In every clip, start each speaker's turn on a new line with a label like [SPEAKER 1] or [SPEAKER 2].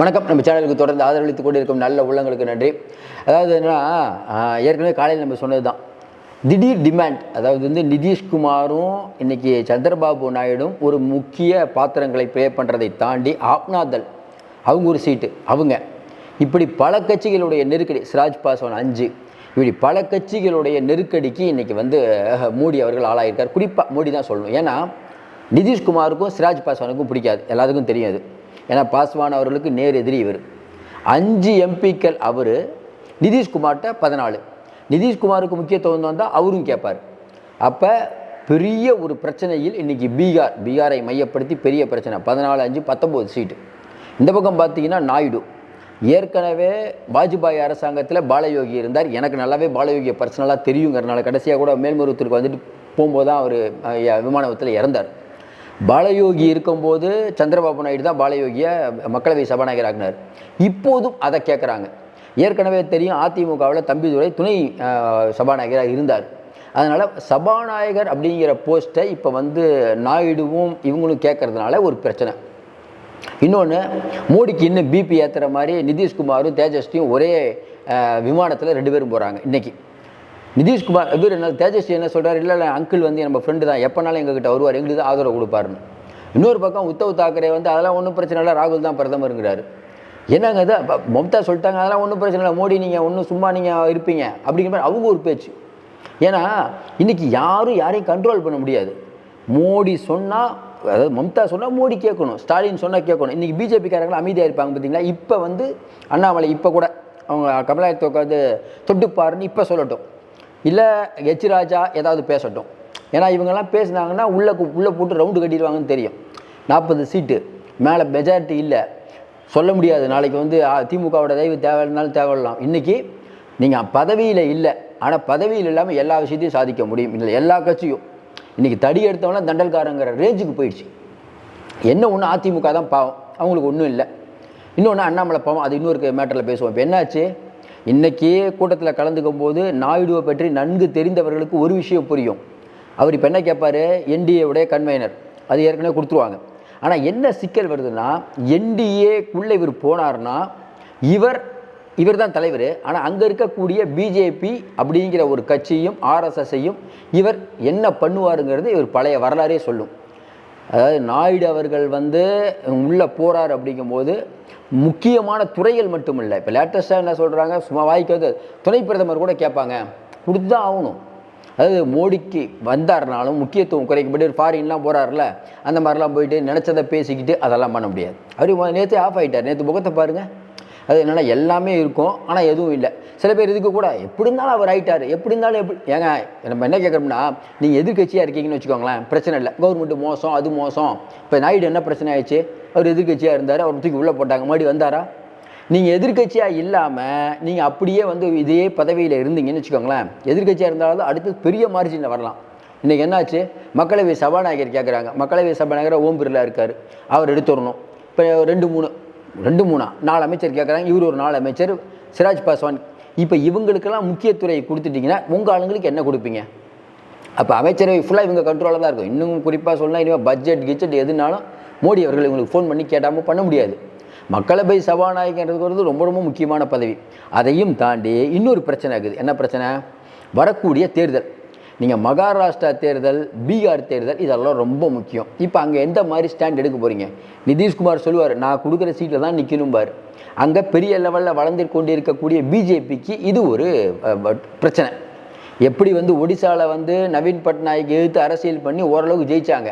[SPEAKER 1] வணக்கம். நம்ம சேனலுக்கு தொடர்ந்து ஆதரவளித்து கொண்டு இருக்கும் நல்ல உள்ளங்களுக்கு நன்றி. அதாவது என்னன்னா ஏற்கனவே காலையில் நம்ம சொன்னது தான் திடீர் டிமாண்ட் அதாவது வந்து நிதிஷ்குமாரும் இன்னைக்கு சந்திரபாபு நாயுடும் ஒரு முக்கிய பாத்திரங்களை ப்ளே பண்ணுறதை தாண்டி ஆப்னாதல் அவங்க ஒரு சீட்டு அவங்க. இப்படி பல கட்சிகளுடைய நெருக்கடி சிராஜ் பாஸ்வான் அஞ்சு. இப்படி பல கட்சிகளுடைய நெருக்கடிக்கு இன்றைக்கி வந்து மோடி அவர்கள் ஆளாயிருக்கார். குறிப்பாக மோடி தான் சொல்லணும். ஏன்னா நிதிஷ்குமாருக்கும் சிராஜ் பாஸ்வானுக்கும் பிடிக்காது. எல்லாத்துக்கும் தெரியாது ஏன்னா பாஸ்வான் அவர்களுக்கு நேர் எதிரி இவர். அஞ்சு எம்பிக்கள் அவர் நிதிஷ்குமார்கிட்ட பதினாலு. நிதிஷ்குமாருக்கு முக்கியத்துவம் வந்தால் அவரும் கேட்பார் அப்போ பெரிய ஒரு பிரச்சனையில் இன்றைக்கி பீகார் பீகாரை மையப்படுத்தி பெரிய பிரச்சனை. பதினாலு அஞ்சு பத்தொம்போது சீட்டு. இந்த பக்கம் பார்த்தீங்கன்னா நாயுடு. ஏற்கனவே வாஜ்பாய் அரசாங்கத்தில் பாலயோகி இருந்தார். எனக்கு நல்லாவே பாலயோகியை பர்சனலாக தெரியுங்கிறனால கடைசியாக கூட மேல்மருவத்திற்கு வந்துட்டு போகும்போது தான் அவர் விமானத்தில் இறந்தார். பாலயோகி இருக்கும்போது சந்திரபாபு நாயுடு தான் பாலயோகியை மக்களவை சபாநாயகர் ஆகினார் இப்போதும் அதை கேட்குறாங்க ஏற்கனவே தெரியும் அதிமுகவில் தம்பிதுரை துணை சபாநாயகராக இருந்தார். அதனால் சபாநாயகர் அப்படிங்கிற போஸ்ட்டை இப்போ வந்து நாயுடுவும் இவங்களும் கேட்கறதுனால ஒரு பிரச்சனை. இன்னொன்று மோடிக்கு இன்னும் பிபி ஏற்றுற மாதிரி நிதிஷ்குமாரும் தேஜஸ்வியும் ஒரே விமானத்தில் ரெண்டு பேரும் போகிறாங்க இன்றைக்கி நிதிஷ்குமார் இவர் என்ன தேஜஸ்வி என்ன சொல்கிறார் இல்லை இல்லை அங்கிள் வந்து நம்ம ஃப்ரெண்டு தான். எப்போனாலும் எங்ககிட்ட வருவார். எங்களுக்கு தான் ஆதரவு கொடுப்பாருன்னு. இன்னொரு பக்கம் உத்தவ் தாக்கரே வந்து அதெல்லாம் ஒன்றும் பிரச்சனை இல்லை. ராகுல் தான் பிரதமருங்கிறாரு. என்னங்க இது? மம்தா சொல்லிட்டாங்க அதெல்லாம் ஒன்றும் பிரச்சனை இல்லை. மோடி நீங்கள் ஒன்றும் சும்மா நீங்கள் இருப்பீங்க. அப்படிங்கிற மாதிரி அவங்க ஒரு பேச்சு. ஏன்னா இன்றைக்கி யாரும் யாரையும் கண்ட்ரோல் பண்ண முடியாது. மோடி சொன்னால் அதாவது மம்தா சொன்னால் மோடி கேட்கணும். ஸ்டாலின் சொன்னால் கேட்கணும். இன்றைக்கி பிஜேபிக்காரங்களும் அமைதியாக இருப்பாங்க பார்த்தீங்களா இப்போ வந்து அண்ணாமலை இப்போ கூட அவங்க கமலாயத்தை உட்காந்து தொட்டுப்பாருன்னு இப்போ சொல்லட்டும். இல்லை எச் ராஜா ஏதாவது பேசட்டும். ஏன்னா இவங்கெல்லாம் பேசினாங்கன்னா உள்ளே உள்ளே போட்டு ரவுண்டு கட்டிடுவாங்கன்னு தெரியும். நாற்பது சீட்டு மேலே மெஜாரிட்டி இல்லை. சொல்ல முடியாது. நாளைக்கு வந்து திமுகவோட தயவு தேவையில்லைனாலும் தேவையில்லாம் இன்றைக்கி நீங்கள் பதவியில் இல்லை. ஆனால் பதவியில் இல்லாமல் எல்லா விஷயத்தையும் சாதிக்க முடியும். இல்லை எல்லா கட்சியும். இன்றைக்கி தடி எடுத்தவனா தண்டல்காரங்கிற ரேஞ்சுக்கு போயிடுச்சு. என்ன ஒன்று அதிமுக தான் பாவம். அவங்களுக்கு ஒன்றும் இல்லை. இன்னொன்று அண்ணாமலை பாவம். அது இன்னொரு மேட்டரில் பேசுவோம். இப்போ என்னாச்சு? இன்னைக்கு கூட்டத்தில் கலந்துக்கும் போது நாயுடுவை பற்றி நன்கு தெரிந்தவர்களுக்கு ஒரு விஷயம் புரியும். அவர் இப்போ என்ன கேட்பாரு என்டிஏவுடைய கன்வைனர். அது ஏற்கனவே கொடுத்துருவாங்க. ஆனால் என்ன சிக்கல் வருதுன்னா என்டிஏக்குள்ளே இவர் போனார்னா இவர் இவர் தான் தலைவர். ஆனால் அங்கே இருக்கக்கூடிய பிஜேபி அப்படிங்கிற ஒரு கட்சியும் ஆர்எஸ்எஸ்ஸையும் இவர் என்ன பண்ணுவாருங்கிறது இவர் பழைய வரலாறே சொல்லும். அதாவது நாயுடு அவர்கள் வந்து உள்ளே போகிறார் அப்படிங்கும்போது முக்கியமான துறைகள் மட்டும் இல்லை இப்போ லேட்டஸ்ட்டாக என்ன சொல்கிறாங்க சும்மா வாய்க்கு வந்து துணை பிரதமர் கூட கேட்பாங்க. கொடுத்து தான் ஆகணும். அதாவது மோடிக்கு வந்தாருனாலும் முக்கியத்துவம் குறைக்கப்பட்டு ஒரு ஃபாரின்லாம் போகிறார்ல அந்த மாதிரிலாம் போயிட்டு நினச்சதை பேசிக்கிட்டு அதெல்லாம் பண்ண முடியாது. அவர் நேற்று ஆஃப் ஆகிட்டார் நேற்று முகத்தை பாருங்கள் அது என்னென்னா எல்லாமே இருக்கும். ஆனால் எதுவும் இல்லை. சில பேர் இதுக்கு கூட எப்படி இருந்தாலும் அவர் ஆகிட்டார் எப்படி இருந்தாலும் எப்படி ஏங்க நம்ம என்ன கேட்குறோம்னா நீங்கள் எதிர்கட்சியாக இருக்கீங்கன்னு வச்சுக்கோங்களேன் பிரச்சனை இல்லை. கவர்மெண்ட் மோசம் அது மோசம். இப்போ நாயுடு என்ன பிரச்சனை ஆயிடுச்சு? அவர் எதிர்கட்சியாக இருந்தார் அவர் தூக்கி உள்ளே போட்டாங்க. மறுபடி வந்தாரா? நீங்கள் எதிர்க்கட்சியாக இல்லாமல் நீங்கள் அப்படியே வந்து இதே பதவியில் இருந்தீங்கன்னு வச்சுக்கோங்களேன். எதிர்க்கட்சியாக இருந்தாலும் அடுத்து பெரிய மார்ஜினில் வரலாம். இன்றைக்கி என்னாச்சு? மக்களவை சபாநாயகர் கேட்குறாங்க மக்களவை சபாநாயகர் ஓம் பிர்லா இருக்கார். அவர் எடுத்து வரணும் இப்போ ரெண்டு மூணு ரெண்டு மூணா? நாலு அமைச்சர் கேட்குறாங்க இவர் ஒரு நாலு அமைச்சர். சிராஜ் பாஸ்வான். இப்போ இவங்களுக்கெல்லாம் முக்கியத்துறை கொடுத்துட்டிங்கன்னா உங்கள் ஆளுங்களுக்கு என்ன கொடுப்பீங்க? அப்போ அமைச்சரவை ஃபுல்லாக இவங்க கண்ட்ரோலாக தான் இருக்கும். இன்னும் குறிப்பாக சொன்னால் இனிமேல் பட்ஜெட் கிட்ஜெட் எதுனாலும் மோடி அவர்கள் இவங்களுக்கு ஃபோன் பண்ணி கேட்டாமல் பண்ண முடியாது. மக்களவை சபாநாயகர்ன்றது ரொம்ப ரொம்ப முக்கியமான பதவி. அதையும் தாண்டி இன்னொரு பிரச்சனை இருக்குது. என்ன பிரச்சனை? வரக்கூடிய தேர்தல். நீங்கள் மகாராஷ்டிரா தேர்தல் பீகார் தேர்தல் இதெல்லாம் ரொம்ப முக்கியம். இப்போ அங்கே எந்த மாதிரி ஸ்டாண்ட் எடுக்க போகிறீங்க நிதிஷ்குமார் சொல்லுவார் நான் கொடுக்குற சீட்டில் தான் நிற்கணும்பார் அங்கே பெரிய லெவலில் வளர்ந்து கொண்டிருக்கக்கூடிய பிஜேபிக்கு இது ஒரு பிரச்சனை. எப்படி வந்து ஒடிசாவில் வந்து நவீன் பட்நாயக் எதிர்த்து அரசியல் பண்ணி ஓரளவுக்கு ஜெயிச்சாங்க?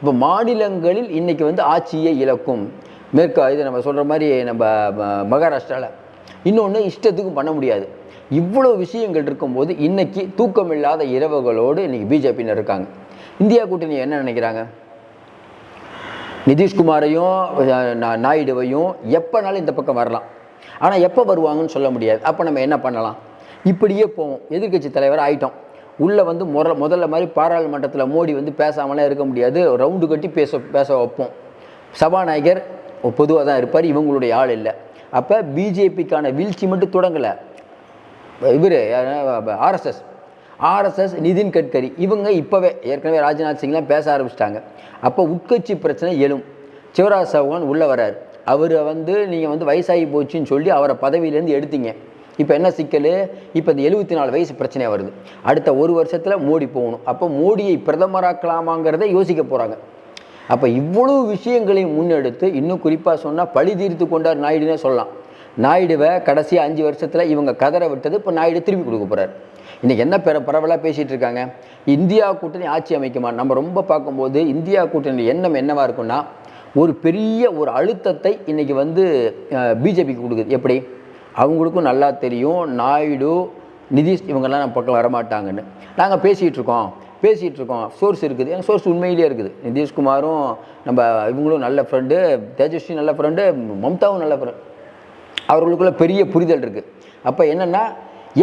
[SPEAKER 1] இப்போ மாநிலங்களில் இன்றைக்கி வந்து ஆட்சியை இழக்கும். மேற்கா இது நம்ம சொல்கிற மாதிரி நம்ம ம- மகாராஷ்டிராவில் இன்னொன்று இஷ்டத்துக்கும் பண்ண முடியாது. இவ்வளோ விஷயங்கள் இருக்கும்போது இன்றைக்கி தூக்கமில்லாத இரவுகளோடு இன்னைக்கு பிஜேபியினர் இருக்காங்க. இந்தியா கூட்டணி என்ன நினைக்கிறாங்க? நிதிஷ்குமாரையும் நாயுடுவையும் எப்போனாலும் இந்த பக்கம் வரலாம். ஆனால் எப்போ வருவாங்கன்னு சொல்ல முடியாது. அப்போ நம்ம என்ன பண்ணலாம்? இப்படியே போவோம். எதிர்க்கட்சி தலைவர் ஆகிட்டோம் உள்ளே வந்து முற முதல்ல மாதிரி பாராளுமன்றத்தில் மோடி வந்து பேசாமலாம் இருக்க முடியாது. ரவுண்டு கட்டி பேச பேச வைப்போம். சபாநாயகர் பொதுவாக தான் இருப்பார் இவங்களுடைய ஆள் இல்லை. அப்போ பிஜேபிக்கான வீழ்ச்சி மட்டும் தொடங்கலை. இவர் ஆர்எஸ்எஸ் ஆர்எஸ்எஸ் நிதின் கட்கரி இவங்க இப்போவே ஏற்கனவே ராஜ்நாத் சிங்லாம் பேச ஆரம்பிச்சிட்டாங்க. அப்போ உட்கட்சி பிரச்சனை எழும். சிவராஜ் சவுகான் உள்ளே வரார் அவரை வந்து நீங்கள் வந்து வயசாகி போச்சுன்னு சொல்லி அவரை பதவியிலேருந்து எடுத்தீங்க. இப்போ என்ன சிக்கல்? இப்போ இந்த எழுபத்தி நாலு வயசு பிரச்சனையாக வருது. அடுத்த ஒரு வருஷத்தில் மோடி போகணும். அப்போ மோடியை பிரதமராக்கலாமாங்கிறத யோசிக்க போகிறாங்க அப்போ இவ்வளவு விஷயங்களையும் முன்னெடுத்து இன்னும் குறிப்பாக சொன்னால் பழி தீர்த்து கொண்டார் நாயுடுனே சொல்லலாம். நாயுடுவை கடைசி அஞ்சு வருஷத்தில் இவங்க கதற விட்டது இப்போ நாயுடு திருப்பி கொடுக்க போகிறார் இன்றைக்கி என்ன பெற பரவலாக பேசிகிட்டு இருக்காங்க? இந்தியா கூட்டணி ஆட்சி அமைக்குமா? நம்ம ரொம்ப பார்க்கும்போது இந்தியா கூட்டணி எண்ணம் என்னவாக இருக்குன்னா ஒரு பெரிய ஒரு அழுத்தத்தை இன்றைக்கி வந்து பிஜேபிக்கு கொடுக்குது. எப்படி? அவங்களுக்கும் நல்லா தெரியும். நாயுடு நிதிஷ் இவங்கெல்லாம் நம்ம பக்கம் வரமாட்டாங்கன்னு. நாங்கள் பேசிகிட்டு இருக்கோம். பேசிகிட்டு இருக்கோம். சோர்ஸ் இருக்குது. ஏன்னா சோர்ஸ் உண்மையிலேயே இருக்குது. நிதிஷ்குமாரும் நம்ம இவங்களும் நல்ல ஃப்ரெண்டு தேஜஸ்வி நல்ல ஃப்ரெண்டு மம்தாவும் நல்ல ஃப்ரெண்ட் அவர்களுக்குள்ள பெரிய புரிதல் இருக்குது அப்போ என்னென்னா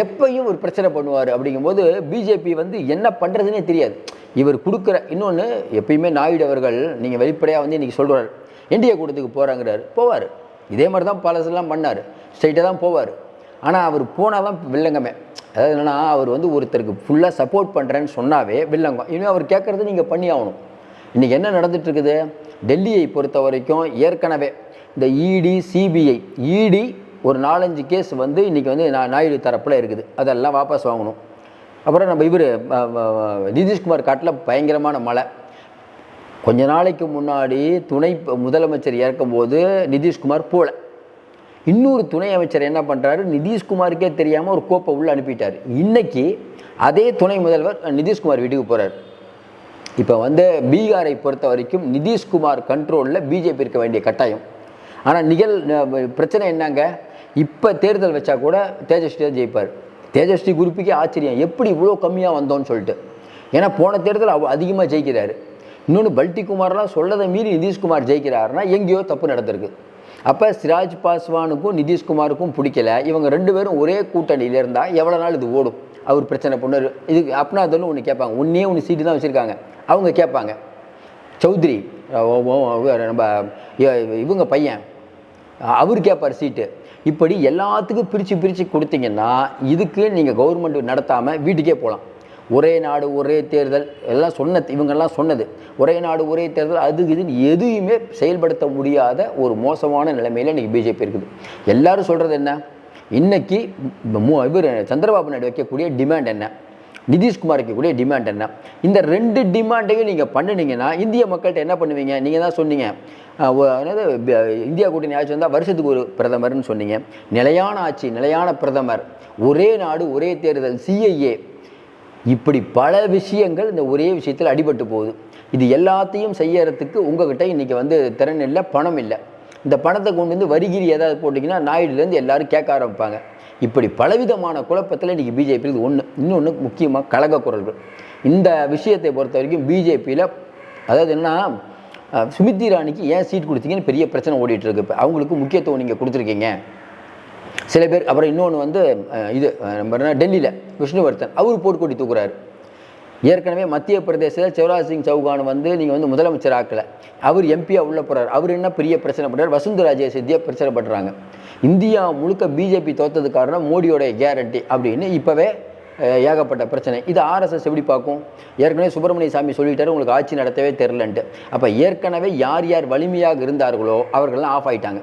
[SPEAKER 1] எப்பையும் ஒரு பிரச்சனை பண்ணுவார் அப்படிங்கும்போது பிஜேபி வந்து என்ன பண்ணுறதுனே தெரியாது. இவர் கொடுக்குற இன்னொன்று எப்பயுமே நாயுடு அவர்கள் நீங்கள் வெளிப்படையாக வந்து இன்றைக்கி சொல்கிறார் என்டிஏ கூட்டத்துக்கு போகிறாங்கிறாரு போவார். இதே மாதிரி தான் பலசெல்லாம் பண்ணார் ஸ்ட்ரைட்டாக தான் போவார். ஆனால் அவர் போனால் தான் வில்லங்கமே. அதாவது என்னென்னா அவர் வந்து ஒருத்தருக்கு ஃபுல்லாக சப்போர்ட் பண்ணுறேன்னு சொன்னாவே வில்லங்கம். இனிமேல் அவர் கேட்குறது நீங்கள் பண்ணி ஆகணும். இன்றைக்கி என்ன நடந்துகிட்ருக்குது டெல்லியை பொறுத்த வரைக்கும் ஏற்கனவே இந்த இடி சிபிஐ இடி ஒரு நாலஞ்சு கேஸ் வந்து இன்றைக்கி வந்து நான் நாயுடு தரப்பில் இருக்குது. அதெல்லாம் வாபஸ் வாங்கணும். அப்புறம் நம்ம இவர் நிதிஷ்குமார் காட்டில் பயங்கரமான மழை. கொஞ்ச நாளைக்கு முன்னாடி துணை முதலமைச்சர் இறக்கும்போது நிதிஷ்குமார் போல. இன்னொரு துணை அமைச்சர் என்ன பண்ணுறாரு நிதிஷ்குமாருக்கே தெரியாமல் ஒரு கோப்பை உள்ளே அனுப்பிட்டார். இன்னைக்கு அதே துணை முதல்வர் நிதிஷ்குமார் வீட்டுக்கு போகிறார் இப்போ வந்து பீகாரை பொறுத்த வரைக்கும் நிதிஷ்குமார் கண்ட்ரோலில் பிஜேபி இருக்க வேண்டிய கட்டாயம். ஆனால் நிகழ் ந- பிரச்சனை என்னங்க? இப்போ தேர்தல் வச்சா கூட தேஜஸ்வி தான் ஜெயிப்பார். தேஜஸ்வி குரூப்புக்கே ஆச்சரியம். எப்படி இவ்வளோ கம்மியாக வந்தோன்னு சொல்லிட்டு. ஏன்னா போன தேர்தல் அவ அதிகமாக ஜெயிக்கிறாரு. இன்னொன்று பல்டி குமார்லாம் சொல்லதை மீறி நிதிஷ்குமார் ஜெயிக்கிறாருன்னா எங்கேயோ தப்பு நடந்திருக்கு. அப்போ சிராஜ் பாஸ்வானுக்கும் நிதிஷ்குமாருக்கும் பிடிக்கல. இவங்க ரெண்டு பேரும் ஒரே கூட்டணியில் இருந்தால் எவ்வளோ நாள் இது ஓடும்? அவர் பிரச்சனை பண்ணார். இதுக்கு அப்னாதலும் ஒன்று கேட்பாங்க. ஒன்றே ஒன்று சீட்டு தான் வச்சுருக்காங்க. அவங்க கேட்பாங்க. சௌத்ரி நம்ம இவங்க பையன். அவர் கேட்பார் சீட்டு. இப்படி எல்லாத்துக்கும் பிரித்து பிரித்து கொடுத்தீங்கன்னா இதுக்கு நீங்கள் கவர்மெண்ட் நடத்தாமல் வீட்டுக்கே போகலாம் ஒரே நாடு ஒரே தேர்தல் எல்லாம் சொன்ன இவங்கெல்லாம் சொன்னது. ஒரே நாடு ஒரே தேர்தல் அது இதுன்னு எதையுமே செயல்படுத்த முடியாத ஒரு மோசமான நிலைமையில் இன்றைக்கி பிஜேபி இருக்குது. எல்லாரும் சொல்கிறது என்ன? இன்றைக்கி இவர் சந்திரபாபு நாயுடு வைக்கக்கூடிய டிமாண்ட் என்ன? நிதிஷ்குமார் வைக்கக்கூடிய டிமாண்ட் என்ன? இந்த ரெண்டு டிமாண்டையும் நீங்கள் பண்ணினீங்கன்னா இந்திய மக்கள்கிட்ட என்ன பண்ணுவீங்க? நீங்கள் தான் சொன்னீங்க. அதாவது இந்தியா கூட்டணி ஆட்சி வந்தால் வருஷத்துக்கு ஒரு பிரதமர்னு சொன்னீங்க. நிலையான ஆட்சி நிலையான பிரதமர். ஒரே நாடு ஒரே தேர்தல் சிஐஏ இப்படி பல விஷயங்கள் இந்த ஒரே விஷயத்தில் அடிபட்டு போகுது. இது எல்லாத்தையும் செய்யறதுக்கு உங்ககிட்ட இன்றைக்கி வந்து திறன் இல்லை பணம் இல்லை. இந்த பணத்தை கொண்டு வந்து வரிகிரி ஏதாவது போட்டிங்கன்னா நாயுடுலேருந்து எல்லாரும் கேட்க ஆரம்பிப்பாங்க. இப்படி பலவிதமான குழப்பத்தில் இன்றைக்கி பிஜேபி இது ஒன்று இன்னொன்று முக்கியமாக கழக குரல்கள். இந்த விஷயத்தை பொறுத்த வரைக்கும் பிஜேபியில் அதாவது என்ன சுமித்தி ராணிக்கு ஏன் சீட் கொடுத்தீங்கன்னு பெரிய பிரச்சனை ஓடிட்டு இருக்கு. இப்போ அவங்களுக்கு முக்கியத்துவம் நீங்கள் கொடுத்துருக்கீங்க. சில பேர் அப்புறம் இன்னொன்று வந்து இது நம்ம டெல்லியில் விஷ்ணுவர்தன் அவர் போர்க்கொடி தூக்குறாரு. ஏற்கனவே மத்திய பிரதேசத்தில் சிவராஜ் சிங் சௌகான் வந்து நீங்கள் வந்து முதலமைச்சர் ஆக்கலை. அவர் எம்பியாக உள்ள போகிறார் அவர் என்ன பெரிய பிரச்சனை பண்ணுறார் வசுந்தராஜே சித்தியாக பிரச்சனை பண்ணுறாங்க இந்தியா முழுக்க பிஜேபி தோத்தது காரணம் மோடியோடைய கேரண்டி அப்படின்னு இப்போவே ஏகப்பட்ட பிரச்சனை. இது ஆர்எஸ்எஸ் எப்படி பார்க்கும்? ஏற்கனவே சுப்பிரமணிய சாமி சொல்லிட்டாரு உங்களுக்கு ஆட்சி நடத்தவே தெரிலன்ட்டு அப்போ ஏற்கனவே யார் யார் வலிமையாக இருந்தார்களோ அவர்கள்லாம் ஆஃப் ஆயிட்டாங்க.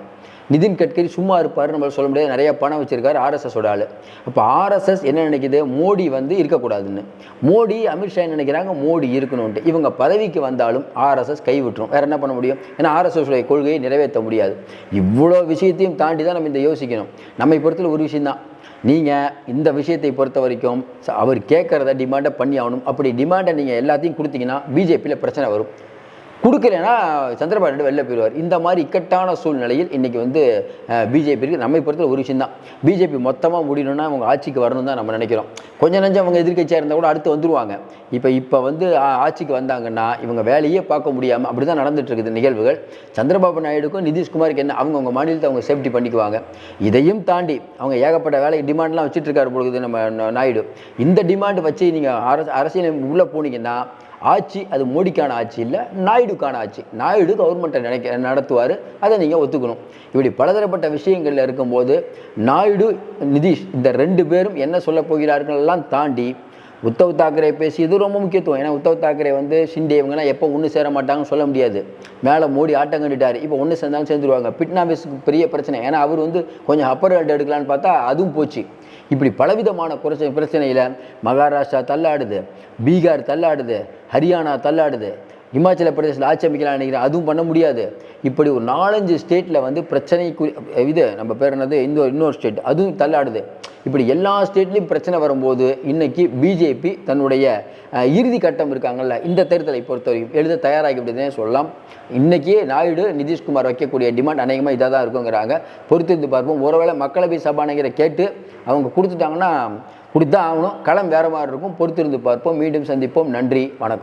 [SPEAKER 1] நிதின் கட்கரி சும்மா இருப்பார் நம்ம சொல்ல முடியாது. நிறைய பணம் வச்சிருக்காரு ஆர்எஸ்எஸோட ஆள். அப்போ ஆர்எஸ்எஸ் என்ன நினைக்குது? மோடி வந்து இருக்கக்கூடாதுன்னு. மோடி அமித்ஷா என்ன நினைக்கிறாங்க? மோடி இருக்கணும்ட்டு இவங்க பதவிக்கு வந்தாலும் ஆர்எஸ்எஸ் கைவிட்டுரும் வேற என்ன பண்ண முடியும்? ஏன்னா ஆர்எஸ்எஸ்டைய கொள்கையை நிறைவேற்ற முடியாது. இவ்வளோ விஷயத்தையும் தாண்டி தான் நம்ம இந்த யோசிக்கணும். நம்மை பொறுத்தல ஒரு விஷயம்தான். நீங்கள் இந்த விஷயத்தை பொறுத்த வரைக்கும் அவர் கேட்குறத டிமாண்டை பண்ணி ஆகணும். அப்படி டிமாண்டை நீங்கள் எல்லாத்தையும் கொடுத்தீங்கன்னா பிஜேபியில் பிரச்சனை வரும். கொடுக்கலனா சந்திரபாபு நாயுடு வெளில போயிடுவார். இந்த மாதிரி இக்கட்டான சூழ்நிலையில் இன்றைக்கி வந்து பிஜேபி இருக்குது நம்மை பொறுத்தவரை ஒரு விஷயம் தான் பிஜேபி மொத்தமாக முடியணும்னா அவங்க ஆட்சிக்கு வரணும் தான் நம்ம நினைக்கிறோம். கொஞ்சம் நஞ்சம் அவங்க எதிர்க்கட்சியாக இருந்தால் கூட அடுத்து வந்துருவாங்க. இப்போ இப்போ வந்து ஆட்சிக்கு வந்தாங்கன்னா இவங்க வேலையே பார்க்க முடியாமல் அப்படி தான் நடந்துகிட்ருக்குது நிகழ்வுகள். சந்திரபாபு நாயுடுக்கும் நிதிஷ்குமாருக்கு என்ன? அவங்க அவங்க மாநிலத்தை அவங்க சேஃப்டி பண்ணிக்குவாங்க. இதையும் தாண்டி அவங்க ஏகப்பட்ட வேலை டிமாண்ட்லாம் வச்சுட்டு இருக்காரு பொழுது நம்ம நாயுடு. இந்த டிமாண்ட் வச்சு நீங்கள் அரசு அரசியல் உள்ளே போனீங்கன்னா ஆட்சி அது மோடிக்கான ஆட்சி இல்லை நாயுடுக்கான ஆட்சி. நாயுடு கவர்மெண்ட்டை நினைக்க நடத்துவார் அதை நீங்கள் ஒத்துக்கணும். இப்படி பலதரப்பட்ட விஷயங்களில் இருக்கும்போது நாயுடு நிதிஷ் இந்த ரெண்டு பேரும் என்ன சொல்ல போகிறார்கள் எல்லாம் தாண்டி உத்தவ் தாக்கரே பேசியது ரொம்ப முக்கியத்துவம். ஏன்னா உத்தவ் தாக்கரே வந்து ஷிண்டே இவங்கெல்லாம் எப்போ ஒன்று சேர மாட்டாங்கன்னு சொல்ல முடியாது. மேலே மோடி ஆட்டம் கண்டுட்டார். இப்போ ஒன்று சேர்ந்தாலும் சேர்ந்துருவாங்க. பிட்னாபிஸ்க்கு பெரிய பிரச்சனை. ஏன்னா அவர் வந்து கொஞ்சம் அப்பர் ஹெல்ட் எடுக்கலான்னு பார்த்தா அதுவும் போச்சு. இப்படி பலவிதமான குறைச்ச பிரச்சனையில் மகாராஷ்டிரா தள்ளாடுது. பீகார் தள்ளாடுது. ஹரியானா தள்ளாடுது. இமாச்சல பிரதேசத்தில் ஆட்சி அமைக்கலாம் நினைக்கிறேன். அதுவும் பண்ண முடியாது. இப்படி ஒரு நாலஞ்சு ஸ்டேட்டில் வந்து பிரச்சனைக்கு இது நம்ம பேர் என்னது? இன்னொரு இன்னொரு ஸ்டேட் அதுவும் தள்ளாடுது. இப்படி எல்லா ஸ்டேட்லேயும் பிரச்சனை வரும்போது இன்னைக்கு பிஜேபி தன்னுடைய இறுதி கட்டம் இருக்காங்கல்ல இந்த தேர்தலை பொறுத்தவரைக்கும் எழுத தயாராகி விடுதுன்னே சொல்லலாம். இன்னைக்கே நாயுடு நிதிஷ்குமார் வைக்கக்கூடிய டிமாண்ட் அநேகமாக இதாக தான் இருக்குங்கிறாங்க. பொறுத்திருந்து பார்ப்போம். ஒருவேளை மக்களவை சபாநாயகரை கேட்டு அவங்க கொடுத்துட்டாங்கன்னா கொடுத்தா ஆகணும். களம் வேறு மாதிரி இருக்கும். பொறுத்திருந்து பார்ப்போம். மீண்டும் சந்திப்போம். நன்றி. வணக்கம்.